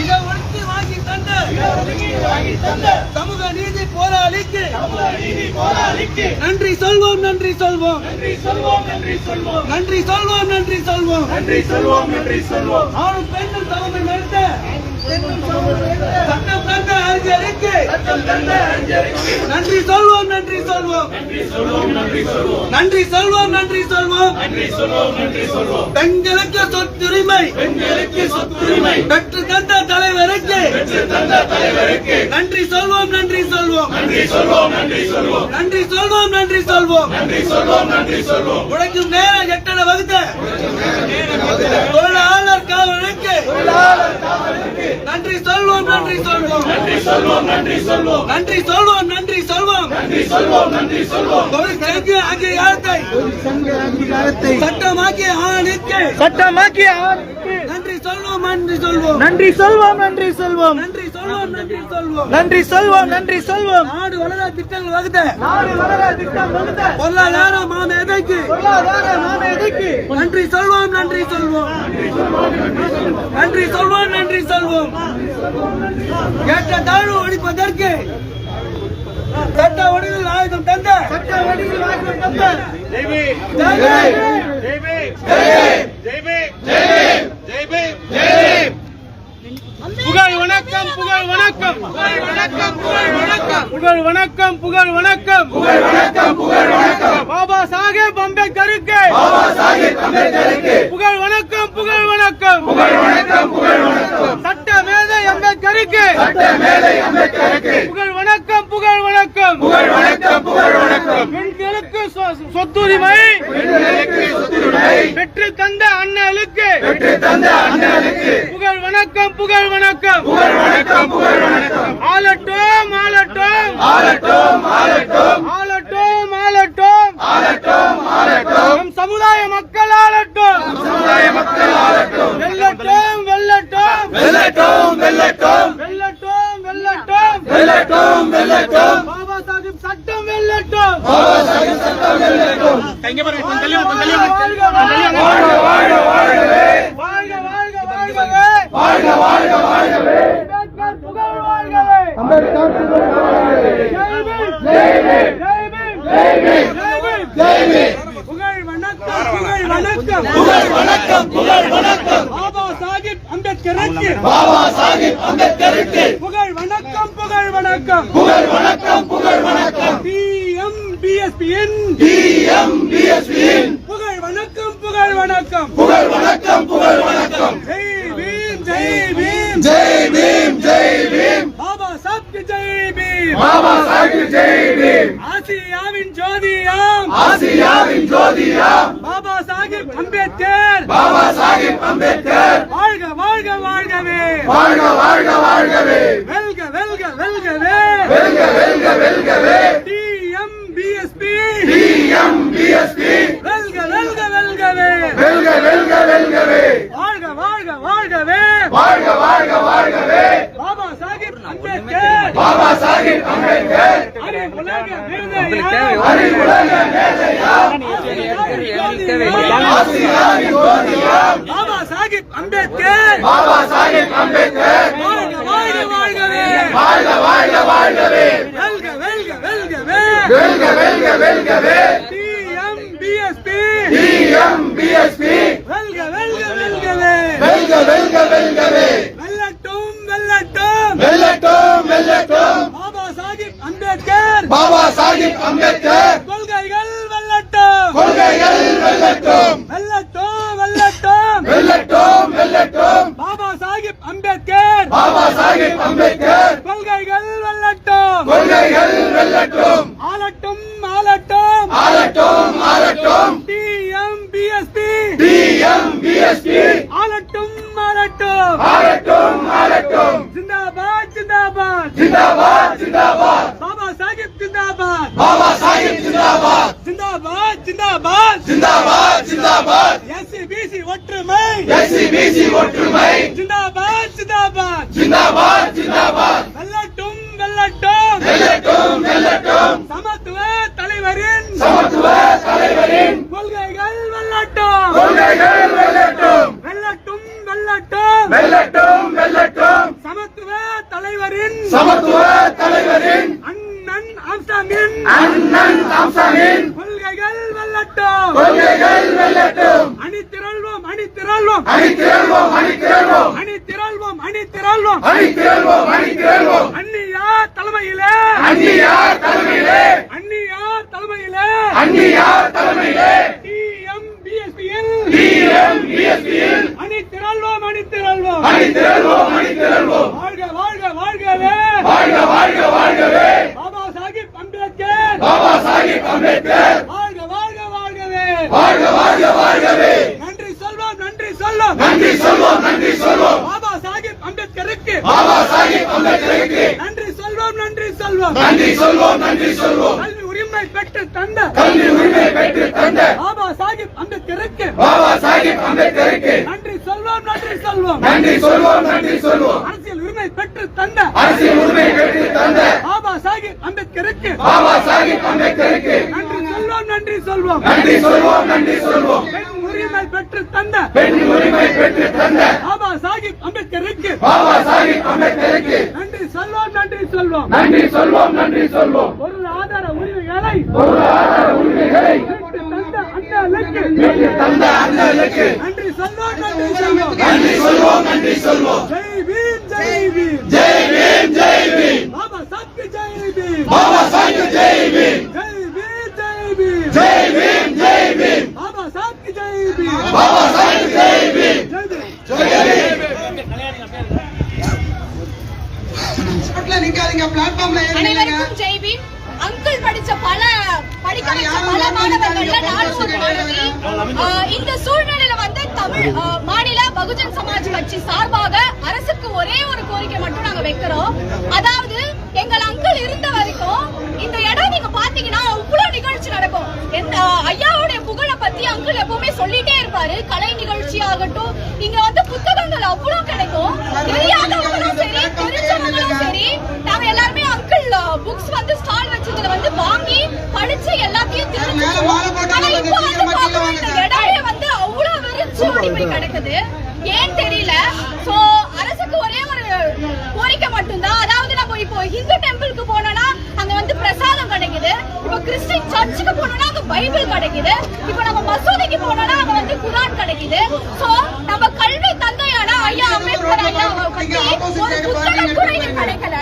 இதை ஒழித்து வாங்கி தந்த சமூக நீதி போராளிக்கு நன்றி சொல்வோம் நன்றி சொல்வோம். நன்றி சொல்வோம் நன்றி சொல்வோம். ஆணும் பெண்ணும் சமம் மறுத்த சட்டம் தந்த நன்றி சொல்வோம் நன்றி சொல்வோம். நன்றி சொல்வோம் நன்றி சொல்வோம். பெண்களுக்கு சொத்துரிமை. பெற்று தந்த தலைவருக்கு. நன்றி சொல்வோம் நன்றி சொல்வோம். நன்றி சொல்வோம் நன்றி சொல்வோம். உழைக்கும் நேரம் எட்டன வகுத்த. தொழிலாளர் நன்றி சொல்வோம் நன்றி சொல்வோம். நன்றி சொல்வோம் நன்றி சொல்வோம். தொழிற்சங்க அங்கீகாரத்தை சட்டமாக்கிய ஆணைக்கு சட்டமாக்கிய நன்றி சொல்வோம் நன்றி சொல்வோம். நன்றி சொல்வோம் நன்றி சொல்வோம். நன்றி சொல்வோம் நன்றி சொல்வோம். நன்றி சொல்வோம் நன்றி சொல்வோம். நாடு வளர திட்டங்கள் வகுத்த நாடு வளர திட்டம் வகுத்த பொருளாதார மாமேதைக்கு. பொருளாதார மாமேதைக்கு. நன்றி சொல்வோம் நன்றி சொல்வோம். நன்றி சொல்வோம் நன்றி சொல்வோம். ஏற்ற தாழ்வு ஒழிப்பதற்கு சட்ட ஒடுவில் ஆயுதம் தந்த. சட்ட வடிவில் வாய்ப்பு தந்த. புகழ் வணக்கம் புகழ் வணக்கம் புகழ் வணக்கம். புகழ் வணக்கம். புகழ் வணக்கம் புகழ் வணக்கம். புகழ் வணக்கம் புகழ் வணக்கம். பாபா சாஹேப் அம்பேத்கருக்கு. பாபா சாஹேப் அம்பேத்கருக்கு. புகழ் வணக்கம் புகழ் வணக்கம். புகழ் வணக்கம் புகழ் வணக்கம். சட்ட மேதை அம்பேத்கருக்கு. சட்ட மேதை அம்பேத்கருக்கு. புகழ் வணக்கம் புகழ் வணக்கம். புகழ் வணக்கம் புகழ் வணக்கம். பெண்களுக்கு சொ- சொத்துரிமை. பெண்களுக்கு சொத்துரிமை. பெற்று தந்த அண்ணலுக்கு. பெற்று தந்த அண்ணலுக்கு. புகழ் வணக்கம் புகழ் வணக்கம். புகழ் வெல்லட்டும் பாபா சாஹிப் சட்டம் வெல்லட்டும். பாபா சாஹிப் சட்டம் வெல்லட்டும். கைங்க பாருங்க கொஞ்சம் தள்ளி வாங்க, கொஞ்சம் தள்ளி வாங்க. வாழ்க வாழ்க வாழ்கவே வாழ்க வாழ்க வாழ்கவே வாழ்க வாழ்க வாழ்கவே அம்பேத்கர் புகழ் வாழ்கவே அம்பேத்கர் புகழ் வாழ்கவே ஜெய் பீம் ஜெய் பீம் ஜெய் பீம் ஜெய் பீம் ஜெய் பீம் புகழ் வணக்கம் புகழ் வணக்கம் புகழ் வணக்கம் புகழ் வணக்கம் பாபா சாஹிப் அம்பேத்கருக்கு பாபா சாஹிப் அம்பேத்கருக்கு புகழ் வணக்கம் புகழ் வணக்கம் புகழ் வணக்கம் புகழ் வணக்கம். டிஎம் பிஎஸ்பியின் டிஎம் பிஎஸ்பியின் புகழ் வணக்கம் புகழ் வணக்கம். புகழ் வணக்கம் புகழ் வணக்கம். ஜெய் பீம் ஜெய் பீம். ஜெய் பீம் ஜெய் பீம். பாபா சாஹிப் ஜெய் பீம். பாபா சாஹிப் ஜெய் பீம். ஆசியாவின் ஜோதியாம். ஆசியாவின் ஜோதியாம். பாபா சாஹிப் அம்பேத்கர். பாபா சாஹிப் அம்பேத்கர். வாழ்க வாழ்க வாழ்கவே. வாழ்க வாழ்க வாழ்கவே வெல்க வெல்க வெல்கவே வெல்க வெல்க வெல்கவே டிஎம் பிஎஸ்பி டிஎம் பிஎஸ்பி வெல்க வெல்க வெல்கவே. வெல்க வெல்க வெல்கவே. வாழ்க வாழ்க வாழ்கவே. வாழ்க வாழ்க வாழ்கவே. பாபா சாஹிப் அம்பேத்கர். பாபா சாஹிப் அம்பேத்கர். அரி உலக மேதையா அரி உலக மேதையா பாபா சாஹிப் அம்பேத்கர். பாபா சாஹிப் அம்பேத்கர். வாழ்க வாழ்க வாழ்கவே. வாழ்க வாழ்க வாழ்கவே. வெல்க வெல்க வெல்கவே டிஎம் பிஎஸ்பி டிஎம் பிஎஸ்பி வெல்க வெல்க வெல்கவே வெல்க வெல்க வெல்கவே வெல்லட்டும் வெல்லட்டும். வெல்லட்டும் வெல்லட்டும். பாபா சாஹிப் அம்பேத்கர். பாபா சாஹிப் அம்பேத்கர். கொள்கைகள் வெல்லட்டும். கொள்கைகள் வெல்லட்டும். வெல்லட்டும் வெல்லட்டும். வெல்லட்டும் வெல்லட்டும். பாபா சாஹிப் அம்பேத்கர். பாபா சாஹிப் அம்பேத்கர். जिंदाबाद जिंदाबाद जिंदाबाद बाबा साहिब जिंदाबाद बाबा साहिब जिंदाबाद जिंदाबाद जिंदाबाद जिंदाबाद जिंदाबाद एससीबीसी ஒற்றுமை. एससीबीसी ஒற்றுமை. जिंदाबाद जिंदाबाद जिंदाबाद जिंदाबाद வெல்லட்டும் வெல்லட்டும். வெல்லட்டும் வெல்லட்டும். சமத்துவ தலைவரின் சமத்துவ தலைவரின் கொள்கைகள் வெல்லட்டும். கொள்கைகள் வெல்லட்டும். வெல்லட்டும் வெல்லட்டும். வெல்லட்டும். சமத்துவ தலைவரின் அண்ணன் அம்சமின் அண்ணன் அம்சமின் கொள்கைகள் வெல்லட்டும். கொள்கைகள் வெல்லட்டும். அணி திரள்வோம் அணி திரள்வோம் அணி திரள்வோம் அணி திரள்வோம் அணி திரள்வோம் அணி திரள்வோம் அணி திரள்வோம் அணி திரள்வோம் அன்னியார் தலைமையிலே. அன்னியார் தலைமையிலே. அன்னியார் தலைமையிலே. அன்னியார் தலைமையிலே. அணி திரள்வோம் அணி திரள்வோம் அணி திரள்வோம் அணி திரள்வோம் வாழ்க வாழ்க வாழ்கவே. பாபா சாஹிப் அம்பேத்கர். பாபா சாஹிப் அம்பேத்கர். வாழ்க வாழ்க வாழ்கவே. வாழ்க வாழ்க வாழ்கவே. நன்றி சொல்வோம் நன்றி சொல்வோம். நன்றி சொல்வோம் நன்றி சொல்வோம். பாபா சாஹிப் அம்பேத்கருக்கு. பாபா சாஹிப் அம்பேத்கருக்கு. நன்றி சொல்வோம் நன்றி சொல்வோம். நன்றி சொல்வோம் நன்றி சொல்வோம். கல்வி உரிமை பெற்று தந்த. கல்வி உரிமை பெற்று தந்த. பாபா சாஹிப் அம்பேத்கருக்கு. பாபா சாஹிப் அம்பேத்கருக்கு. நன்றி சொல்வோம் நன்றி சொல்வோம். நன்றி சொல்வோம் நன்றி சொல்வோம். உரிமை பெற்று தந்த அரசியல் உரிமை பெற்று தந்த பாபா சாஹிப் அம்பேத்கருக்கு பாபா சாஹிப் அம்பேத்கருக்கு நன்றி சொல்வோம் நன்றி சொல்வோம். நன்றி சொல்வோம் நன்றி சொல்வோம். பெண் உரிமை பெற்று தந்த பெண் உரிமை பெற்று தந்த பாபா சாஹிப் அம்பேத்கருக்கு பாபா சாஹிப் அம்பேத்கருக்கு நன்றி சொல்வோம் நன்றி சொல்வோம். நன்றி சொல்வோம் நன்றி சொல்வோம். பொருள் ஆதார உரிமைகளை உரிமைகளை பெற்று தந்த அண்ணலுக்கு நன்றி சொல்வோம் நன்றி சொல்வோம். நன்றி சொல்வோம் நன்றி சொல்வோம் ஜெய் பீம் ஜெய் பீம் ஜெய் பீம் ஜெய் பீம் பாபா சாஹிப் ஜெய் பீம் பாபா சாஹிப் ஜெய் பீம் ஜெய் பீம் ஜெய் பீம் ஜெய் பீம் ஜெய் பீம் பாபா சாஹிப் ஜெய் பீம் பாபா சாஹிப் ஜெய் பீம் ஜெய் பீம் ஜெய் பீம் ரோட்ல நிக்காதீங்க பிளாட்ஃபார்ம்ல ஏறி நில்லுங்க அனைவருக்கும் ஜெய் பீம். அங்கிள் படிச்ச பல படிக்க வச்ச பல மாணவர்கள்ல நானும் ஒரு மாணவி ஆஹ் இந்த சூழ்நிலையில வந்து தமிழ் மாநில பகுஜன் சமாஜ் கட்சி சார்பாக அரசுக்கு ஒரே ஒரு கோரிக்கை மட்டும் நாங்க வைக்கிறோம். அதாவது எங்கள் அங்கிள் இருந்த வரைக்கும் இந்த இடம் நீங்க பாத்தீங்கன்னா அவ்வளவு நிகழ்ச்சி நடக்கும். எந்த ஐயாவுடைய புகழை பத்தி அங்கிள் எப்பவுமே சொல்லிட்டே இருப்பாரு. கலை நிகழ்ச்சி ஆகட்டும் இங்க வந்து புத்தகங்கள் அவ்வளவு கிடைக்கும். தெரியாதவங்களும் சரி தெரிஞ்சவங்களும் சரி நாங்க எல்லாருமே அங்கிள் புக்ஸ் வந்து ஸ்டால் வச்சதுல வந்து வாங்கி படிச்சு எல்லாத்தையும் மேல மாலை போட்டு ஆனா இப்போ வந்து சீக்கிரமா கீழே பாத்தோம் வாங்க இந்த சார். இடமே வந்து அவ்வளவு வெறிச்சு ஓடி போய் கிடக்குது. ஏன் தெரியல. சோ அரசுக்கு ஒரே ஒரு கோரிக்கை மட்டும்தான். அதாவது நம்ம இப்போ ஹிந்து டெம்பிளுக்கு போனோம்னா அங்க வந்து பிரசாதம் கிடைக்குது. இப்போ கிறிஸ்டின் சர்ச்சுக்கு போனோம்னா அங்க பைபிள் கிடைக்குது. இப்போ நம்ம மசூதிக்கு போனோம்னா அங்க வந்து குரான் கிடைக்குது. சோ நம்ம கல்வி தந்தையான ஐயா அம்பேத்கர் ஐயா ஒரு புத்தகம் கூட இங்க கிடைக்கல.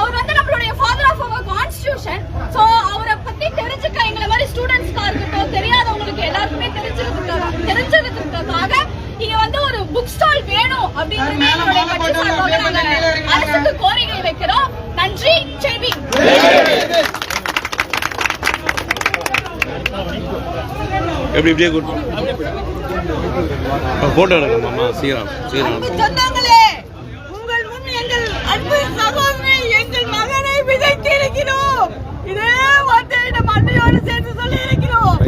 அவர் வந்து நம்மளுடைய ஃபாதர் ஆஃப் அவர் கான்ஸ்டிடியூஷன் சோ அவரை பத்தி தெரிஞ்சுக்க எங்களை மாதிரி ஸ்டூடெண்ட்ஸ்க்கா இருக்கட்டும் தெரியாதவங்களுக்கு எல்லாருக்குமே தெரிஞ்சிருக்கிறதுக்காக தெரிஞ்சிருக்கிறதுக்காக இங்க வந்து ஒரு புக் ஸ்டால் வேணும் அப்படின்னு எங்களுடைய கட்சி சார்பாக அரசுக்கு கோரிக்கை வைக்கிறோம். நன்றி ஜெய்பி எப்படி இப்படியே கூட்டு போட்டோ எடுக்கணுமாம்மா சீக்கிரம் சீக்கிரம் சொந்தங்களே உங்கள் முன் எங்கள் அன்பு சகோதரி விதைத்திருக்கிறோம் இதே வார்த்தையை நம் அன்னையோடு சேர்த்து சொல்லி இருக்கிறோம்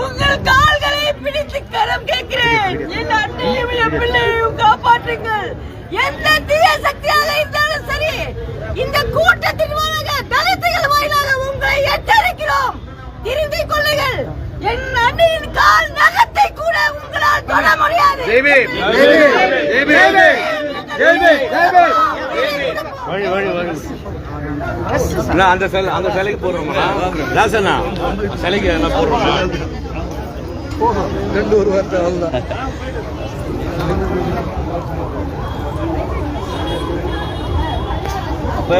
உங்கள் கால்களை பிடித்து கரம் கேட்கிறேன். என் அன்னையும் என் பிள்ளையையும் காப்பாற்றுங்கள். எந்த தீய சக்தியாக இருந்தாலும் சரி இந்த கூட்டத்தின் மூலமாக தலித்துகள் வாயிலாக உங்களை எச்சரிக்கிறோம். திருந்திக் கொள்ளுங்கள். என் அன்னையின் கால் நகத்தை கூட உங்களால் தொட முடியாது. வழி வழி வழி. அண்ணா, அந்த சிலை அந்த சிலைக்கு போடுறோம்மா. தாசண்ணா சிலைக்கு என்ன போடுறோமா ரெண்டு ஒரு வார்த்தை அப்ப